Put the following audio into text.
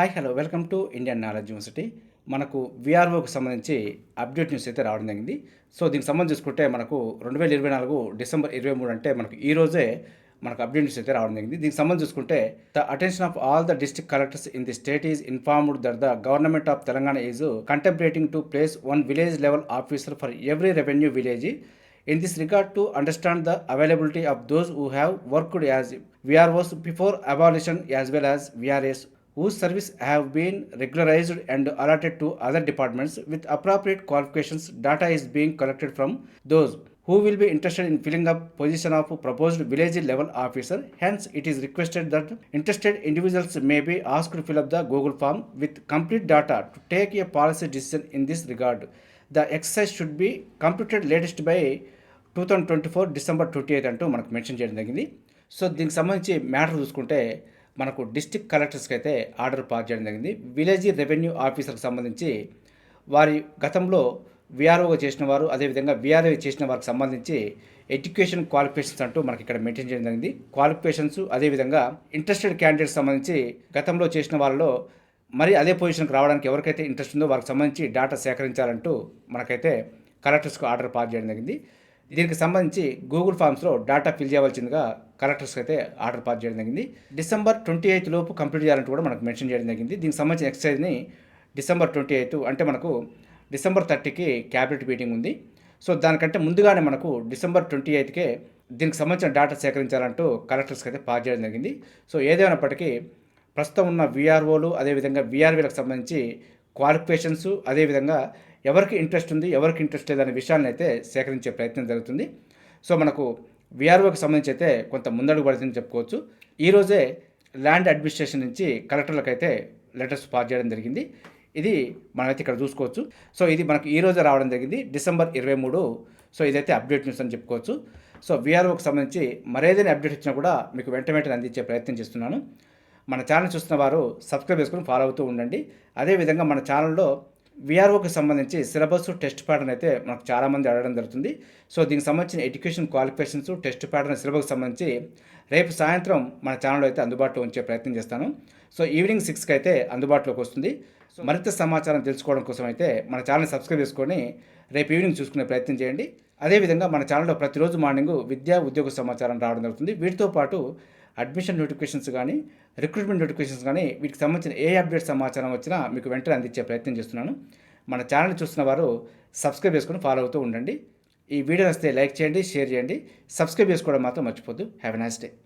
Hi hello welcome to Indian knowledge university మనకు విఆర్ఓకి సంబంధించి అప్డేట్ న్యూస్ అయితే రావడం జరిగింది. సో దీనికి సంబంధించి చూసుకుంటే మనకు రెండు వేల ఇరవై నాలుగు డిసెంబర్ ఇరవై మూడు అంటే మనకు ఈ రోజే మనకు అప్డేట్ న్యూస్ అయితే రావడం జరిగింది. దీనికి సంబంధించి చూసుకుంటే the attention of all the district collectors in the state is informed that the government of Telangana is contemplating to place one village level officer for every revenue village in this regard to understand the availability of those who have worked as VROs before abolition as well as VRS whose service have been regularized and allotted to other departments with appropriate qualifications data is being collected from those who will be interested in filling up position of proposed village level officer hence it is requested that interested individuals may be asked to fill up the google form with complete data to take a policy decision in this regard the exercise should be completed latest by two thousand twenty four December twenty eighth అంటూ మనకు mention చేయడం జరిగింది so దీనికి సంబంధించి matter చూసుకుంటే మనకు district కలెక్టర్స్కి అయితే order pass చేయడం జరిగింది. విలేజ్ రెవెన్యూ ఆఫీసర్కి సంబంధించి వారి గతంలో విఆర్ఓగా చేసిన వారు అదేవిధంగా విఆర్ఓ చేసిన వారికి సంబంధించి ఎడ్యుకేషన్ క్వాలిఫికేషన్స్ అంటూ మనకి ఇక్కడ మెయింటైన్ చేయడం జరిగింది. క్వాలిఫికేషన్స్ అదేవిధంగా ఇంట్రెస్టెడ్ క్యాండిడేట్స్ సంబంధించి గతంలో చేసిన వాళ్ళలో మరి అదే పొజిషన్కి రావడానికి ఎవరికైతే ఇంట్రెస్ట్ ఉందో వారికి సంబంధించి డేటా సేకరించాలంటూ మనకైతే కలెక్టర్స్కు ఆర్డర్ పాస్ చేయడం జరిగింది. దీనికి సంబంధించి గూగుల్ ఫామ్స్లో డేటా ఫిల్ చేయవలసిందిగా కలెక్టర్స్కి అయితే ఆర్డర్ పాస్ చేయడం జరిగింది. డిసెంబర్ ట్వంటీ ఎయిత్ లోపు కంప్లీట్ చేయాలంటూ కూడా మనకు మెన్షన్ చేయడం జరిగింది. దీనికి సంబంధించిన ఎక్సర్సైజ్ని డిసెంబర్ ట్వంటీ ఎయిత్ అంటే మనకు డిసెంబర్ థర్టీకి క్యాబినెట్ మీటింగ్ ఉంది. సో దానికంటే ముందుగానే మనకు డిసెంబర్ ట్వంటీ ఎయిత్కే దీనికి సంబంధించిన డేటా సేకరించాలంటూ కలెక్టర్స్కి అయితే పాస్ చేయడం జరిగింది. సో ఏదేమైనప్పటికీ ప్రస్తుతం ఉన్న విఆర్ఓలు అదేవిధంగా విఆర్వీలకు సంబంధించి క్వాలిఫికేషన్స్ అదేవిధంగా ఎవరికి ఇంట్రెస్ట్ ఉంది ఎవరికి ఇంట్రెస్ట్ లేదనే విషయాన్ని అయితే సేకరించే ప్రయత్నం జరుగుతుంది. సో మనకు విఆర్ఓకి సంబంధించి అయితే కొంత ముందడుగు పడుతుందని చెప్పుకోవచ్చు. ఈరోజే ల్యాండ్ అడ్మినిస్ట్రేషన్ నుంచి కలెక్టర్లకు అయితే లెటర్స్ పాస్ చేయడం జరిగింది. ఇది మనమైతే ఇక్కడ చూసుకోవచ్చు. సో ఇది మనకు ఈ రోజే రావడం జరిగింది డిసెంబర్ ఇరవై మూడు. సో ఇదైతే అప్డేట్ న్యూస్ అని చెప్పుకోవచ్చు. సో విఆర్ఓకి సంబంధించి మరేదైనా అప్డేట్ ఇచ్చినా కూడా మీకు వెంట వెంటనే అందించే ప్రయత్నం చేస్తున్నాను. మన ఛానల్ చూస్తున్న వారు సబ్స్క్రైబ్ చేసుకుని ఫాలో అవుతూ ఉండండి. అదేవిధంగా మన ఛానల్లో విఆర్ఓకి సంబంధించి సిలబస్ టెస్ట్ ప్యాటర్న్ అయితే మనకు చాలామంది అడగడం జరుగుతుంది. సో దీనికి సంబంధించిన ఎడ్యుకేషన్ క్వాలిఫికేషన్స్ టెస్ట్ ప్యాటర్న్ సిలబస్కి సంబంధించి రేపు సాయంత్రం మన ఛానల్లో అయితే అందుబాటులో ఉంచే ప్రయత్నం చేస్తాను. సో ఈవినింగ్ సిక్స్కి అయితే అందుబాటులోకి వస్తుంది. సో మరింత సమాచారం తెలుసుకోవడం కోసం అయితే మన ఛానల్ సబ్స్క్రైబ్ చేసుకొని రేపు ఈవినింగ్ చూసుకునే ప్రయత్నం చేయండి. అదేవిధంగా మన ఛానల్లో ప్రతిరోజు మార్నింగ్ విద్యా ఉద్యోగ సమాచారం రావడం జరుగుతుంది. వీటితో పాటు అడ్మిషన్ నోటిఫికేషన్స్ కానీ రిక్రూట్మెంట్ నోటిఫికేషన్స్ కానీ వీటికి సంబంధించిన ఏ అప్డేట్ సమాచారం వచ్చినా మీకు వెంటనే అందించే ప్రయత్నం చేస్తున్నాను. మన ఛానల్ చూస్తున్న వారు సబ్స్క్రైబ్ చేసుకొని ఫాలో అవుతూ ఉండండి. ఈ వీడియో వస్తే లైక్ చేయండి షేర్ చేయండి. సబ్స్క్రైబ్ చేసుకోవడం మాత్రం మర్చిపోద్దు. Have a nice day